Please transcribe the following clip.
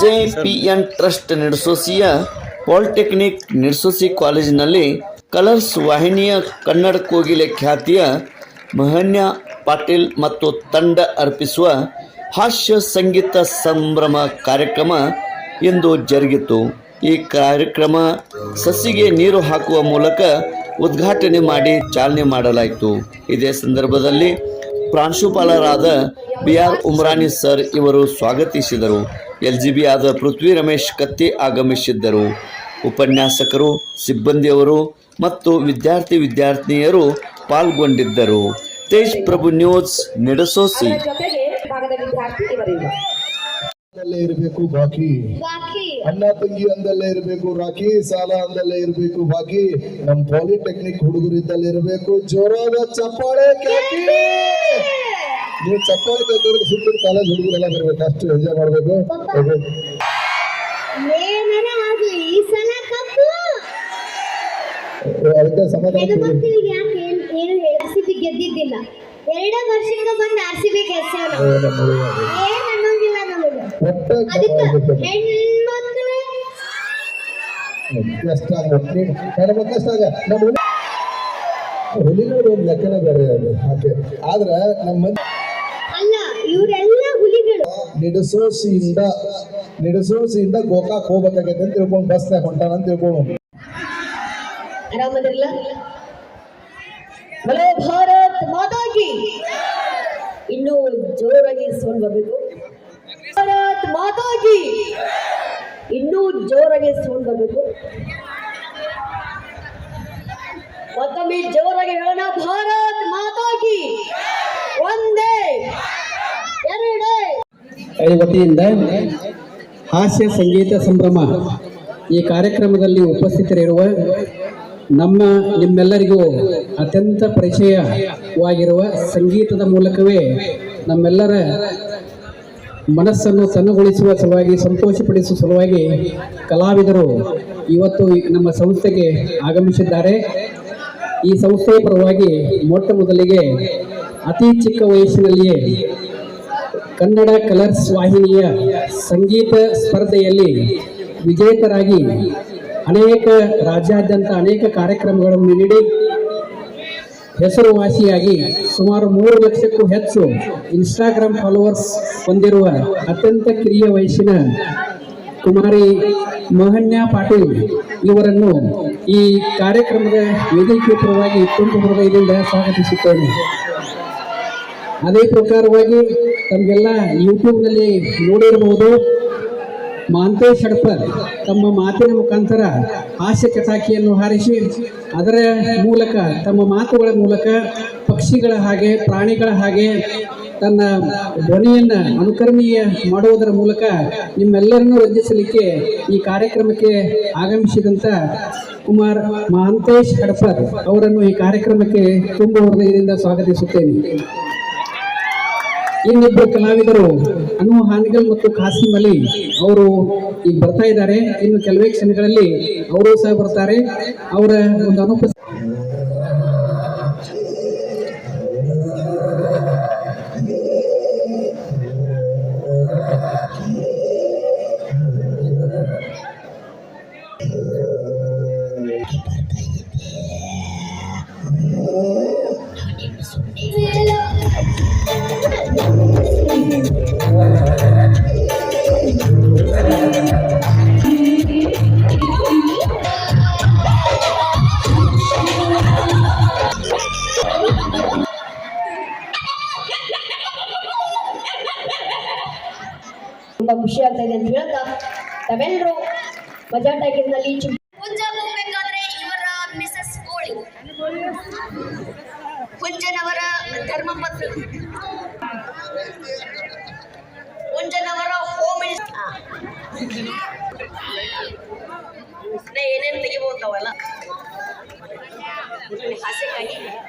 J P N trust ನಿರ್ಸೋಸಿಯ polytechnic ನಿರ್ಸೋಸಿ ಕಾಲೇಜಿನಲ್ಲಿ ಕಲರ್ಸ್ ವಾಹಿನಿಯ ಕನ್ನಡ ಕೋಗಿಲೆ ಖ್ಯಾತಿಯ ಮಹನ್ಯ ಪಾಟೀಲ್ ಮತ್ತು ತಂಡ ಅರ್ಪಿಸುವ ಹಾಸ್ಯ ಸಂಗೀತ ಸಂಭ್ರಮ ಕಾರ್ಯಕ್ರಮ ಇಂದು ಜರುಗಿತು. ಈ ಕಾರ್ಯಕ್ರಮ ಸಸಿಗೆ ನೀರು ಹಾಕುವ ಮೂಲಕ ಉದ್ಘಾಟನೆ ಮಾಡಿ ಚಾಲನೆ ಮಾಡಲಾಯಿತು. ಇದೇ ಸಂದರ್ಭದಲ್ಲಿ ಪ್ರಾಂಶುಪಾಲರಾದ ಬಿ ಆರ್ ಉಮ್ರಾನಿ ಸರ್ ಇವರು ಸ್ವಾಗತಿಸಿದರು. ಎಲ್ ಜಿ ಬಿ ಆದ ಪೃಥ್ವಿ ರಮೇಶ್ ಕತ್ತಿ ಆಗಮಿಸಿದ್ದರು. ಉಪನ್ಯಾಸಕರು ಸಿಬ್ಬಂದಿಯವರು ಮತ್ತು ವಿದ್ಯಾರ್ಥಿ ವಿದ್ಯಾರ್ಥಿನಿಯರು ಪಾಲ್ಗೊಂಡಿದ್ದರು. ತೇಜ್ ಪ್ರಭು ನ್ಯೂಸ್ ನಡೆಸೋಸಿ. ಇರಬೇಕು ಬಾಕಿ. ಅಣ್ಣ ತಂಗಿ ಅಂದಲ್ಲೇ ಇರಬೇಕು ರಾಖಿ ಸಾಲ ಅಂದಲ್ಲೇ ಇರಬೇಕು ಬಾಕಿ. ನಮ್ ಪಾಲಿಟೆಕ್ನಿಕ್ ಹುಡುಗರಿದ್ದಲ್ಲೇ ಇರಬೇಕು. ಜೋರಾದ ಚಪ್ಪಾಳೆ ನೀವು ಚಪ್ಪಾಳೆ ಕೇಳಿದ್ರೆ ಸುತ್ತ ಕಾಲೇಜ್ ಹುಡುಗರೆಲ್ಲ ಬರ್ಬೇಕು ಅಷ್ಟು ಎಂಜಾಯ್ ಮಾಡ್ಬೇಕು. ಅದಕ್ಕೆ ಸಮಾಧಾನ ಸಿ ಬಿ ಗೆದ್ದಿದ್ದಿಲ್ಲ. ಎರಡೇ ವರ್ಷಕ್ಕೆ ಬಂದು ಆರ್ ಸಿ ಬಿ ಗೆಲ್ಸೇವ್ ಏ, ನಾವು ನಮ್ಮ ಏನ್ ಅನ್ನೋಂಗಿಲ್ಲ ನಮಗೆ. ಅದಕ್ಕೆ ಅದಕ್ಕೆ ಹೆಣ್ಮಕ್ಳು. ಕಷ್ಟ ಆಗುತ್ತೆ. ಹೆಣ್ಮಕ್ಳು ಕಷ್ಟ ಆಗ ನಮ್ಮ ಹುಲಿ- ಒಂದು ಲೆಕ್ಕನೇ ಬೇರೆ ಅದು. ಹಾಗೆ. ಆದ್ರೆ ನಮ್ಮ ಮಂದಿ ಇವರೆಲ್ಲ ಹುಲಿಗಳು. ನಿಡಸೋಸಿಯಿಂದ ನಿಡಸೋಸಿಯಿಂದ ಗೋಕಾಕ್ ಹೋಗ್ಬೇಕಾಗೈತೆ ಅಂತ ತಿಳ್ಕೊಂಡು ಬಸ್ನಾಗ ಹೊಂಟಾನ ಅಂತ ತಿಳ್ಕೊಂಡು ಆರಾಮದಿರಲ್ಲ ಬಲೋ ಭಾರತ್ ಮಾತಾಗಿ ಇನ್ನೂ ಜೋರಾಗಿ ಸೌಂಡ್ ಬರಬೇಕು. ಭಾರತ್ ಮಾತಾಗಿ ಇನ್ನೂ ಜೋರಾಗಿ ಸೌಂಡ್ ಬರಬೇಕು. ಮತ್ತೊಮ್ಮೆ ಜೋರಾಗಿ ಹೇಳೋಣ. ಭಾರತ್ ಮಾತಾಗಿ ಒಂದೇ ಎರಡೇ ಈ ವತಿಯಿಂದ ಹಾಸ್ಯ ಸಂಗೀತ ಸಂಭ್ರಮ ಈ ಕಾರ್ಯಕ್ರಮದಲ್ಲಿ ಉಪಸ್ಥಿತರಿರುವ ನಮ್ಮ ನಿಮ್ಮೆಲ್ಲರಿಗೂ ಅತ್ಯಂತ ಪರಿಚಯವಾಗಿರುವ ಸಂಗೀತದ ಮೂಲಕವೇ ನಮ್ಮೆಲ್ಲರ ಮನಸ್ಸನ್ನು ತನ್ನುಗೊಳಿಸುವ ಸಲುವಾಗಿ, ಸಂತೋಷಪಡಿಸುವ ಸಲುವಾಗಿ ಕಲಾವಿದರು ಇವತ್ತು ನಮ್ಮ ಸಂಸ್ಥೆಗೆ ಆಗಮಿಸಿದ್ದಾರೆ. ಈ ಸಂಸ್ಥೆಯ ಪರವಾಗಿ ಮೊಟ್ಟ ಮೊದಲಿಗೆ ಅತಿ ಚಿಕ್ಕ ವಯಸ್ಸಿನಲ್ಲಿಯೇ ಕನ್ನಡ ಕಲರ್ಸ್ ವಾಹಿನಿಯ ಸಂಗೀತ ಸ್ಪರ್ಧೆಯಲ್ಲಿ ವಿಜೇತರಾಗಿ ಅನೇಕ ರಾಜ್ಯಾದ್ಯಂತ ಅನೇಕ ಕಾರ್ಯಕ್ರಮಗಳನ್ನು ನೀಡಿ ಹೆಸರುವಾಸಿಯಾಗಿ ಸುಮಾರು ಮೂರು ಲಕ್ಷಕ್ಕೂ ಹೆಚ್ಚು ಇನ್ಸ್ಟಾಗ್ರಾಮ್ ಫಾಲೋವರ್ಸ್ ಹೊಂದಿರುವ ಅತ್ಯಂತ ಕಿರಿಯ ವಯಸ್ಸಿನ ಕುಮಾರಿ ಮೋಹನ್ಯ ಪಾಟೀಲ್ ಇವರನ್ನು ಈ ಕಾರ್ಯಕ್ರಮದ ವೇದಿಕೆ ಪರವಾಗಿ ತುಂಬು ಹೃದಯದಿಂದ ಸ್ವಾಗತಿಸುತ್ತೇನೆ. ಅದೇ ಪ್ರಕಾರವಾಗಿ ತಮಗೆಲ್ಲ ಯೂಟ್ಯೂಬ್ನಲ್ಲಿ ನೋಡಿರಬಹುದು ಮಾಂತೇಶ್ ಹಡ್ಪರ್ ತಮ್ಮ ಮಾತಿನ ಮುಖಾಂತರ ಹಾಸ್ಯ ಚಟಾಕಿಯನ್ನು ಹಾರಿಸಿ, ಅದರ ಮೂಲಕ, ತಮ್ಮ ಮಾತುಗಳ ಮೂಲಕ ಪಕ್ಷಿಗಳ ಹಾಗೆ, ಪ್ರಾಣಿಗಳ ಹಾಗೆ ತನ್ನ ಧ್ವನಿಯನ್ನು ಅನುಕರಣೀಯ ಮಾಡುವುದರ ಮೂಲಕ ನಿಮ್ಮೆಲ್ಲರನ್ನೂ ರಂಜಿಸಲಿಕ್ಕೆ ಈ ಕಾರ್ಯಕ್ರಮಕ್ಕೆ ಆಗಮಿಸಿದಂಥ ಕುಮಾರ್ ಮಹಾಂತೇಶ್ ಹಡಪರ್ ಅವರನ್ನು ಈ ಕಾರ್ಯಕ್ರಮಕ್ಕೆ ತುಂಬ ಹೃದಯದಿಂದ ಸ್ವಾಗತಿಸುತ್ತೇನೆ. ಇನ್ನಿಬ್ಬರು ಕಲಾವಿದರು ಅನು ಹಾನಿಗಲ್ ಮತ್ತು ಖಾಸಿಮ್ ಅಲಿ ಅವರು ಈಗ ಬರ್ತಾ ಇದ್ದಾರೆ. ಇನ್ನು ಕೆಲವೇ ಕ್ಷಣಗಳಲ್ಲಿ ಅವರು ಸಹ ಬರ್ತಾರೆ. ಅವರ ಒಂದು ಅನುಪಸ್ಥಿತಿ ತುಂಬಾ ಖುಷಿ ಆಗ್ತಾ ಇದೆ ಅಂತ ಹೇಳ್ತಾ ತಾವೆಲ್ಲರೂ ಮಜಾ ಟಾಕಿರ್ನಲ್ಲಿ ಚು ಹುಂಜ ಹೋಗ್ಬೇಕಾದ್ರೆ ಇವರ ಮಿಸಸ್ ಕೋಳಿ ಹುಂಜನವರ ಧರ್ಮಪತ್ನಿ ಹುಂಜನವರ ಹೋಮ್ ಏನೇನು ತೆಗಿಬೋದವಲ್ಲ ಹಾಸ್ಯಕ್ಕಾಗಿ ಅವರು